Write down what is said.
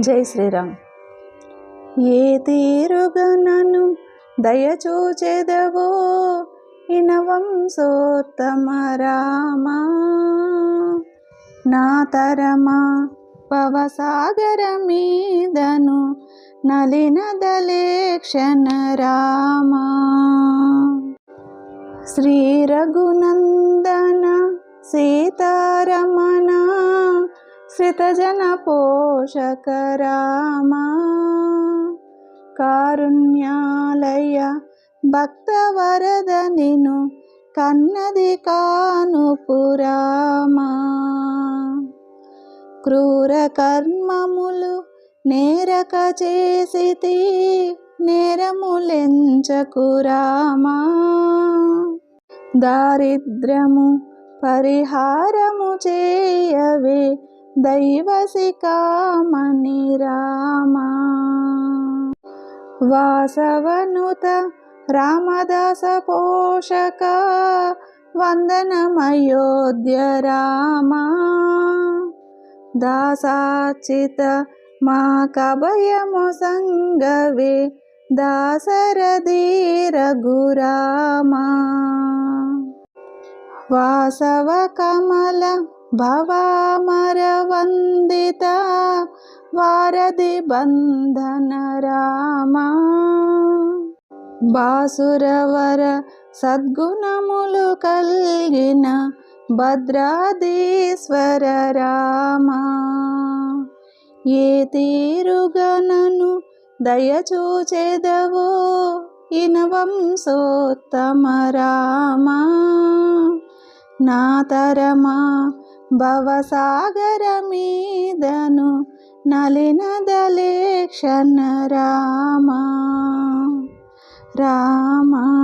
జై శ్రీరామ్. ఏ తీరుగా నన్ను దయచూచెదవో ఇనవంశోత్తమ రామా. నా తరమా పవసాగర మీదను నలినదలేక్షణ రామా. శ్రీ రఘునందన సీతారమణ శ్రితజన పోషక రామా. కారుణ్యాలయ భక్త వరద నిను కన్నది కానుపురామా క్రూర కర్మములు నేరక చేసితి నేరములెంచకురామా దారిద్ర్యము పరిహారము చేయవే దైవసికామణి రామా వాసవనుత రామదాస పోషక వందనమయోధ్య రామా దాసాచిత మా కభయము సంగవే దాసరథి రఘురామా వాసవ కమల భవామర వందిత వారధి బంధన రామా బాసురవర సద్గుణములు కలిగిన భద్రాదీశ్వర రామా ఏ తీరుగనను దయచూచెదవో ఇనవంశోత్తమ రామా నా తరమా భవసాగర మీదను నలినదలేక్షణ రామా రామ.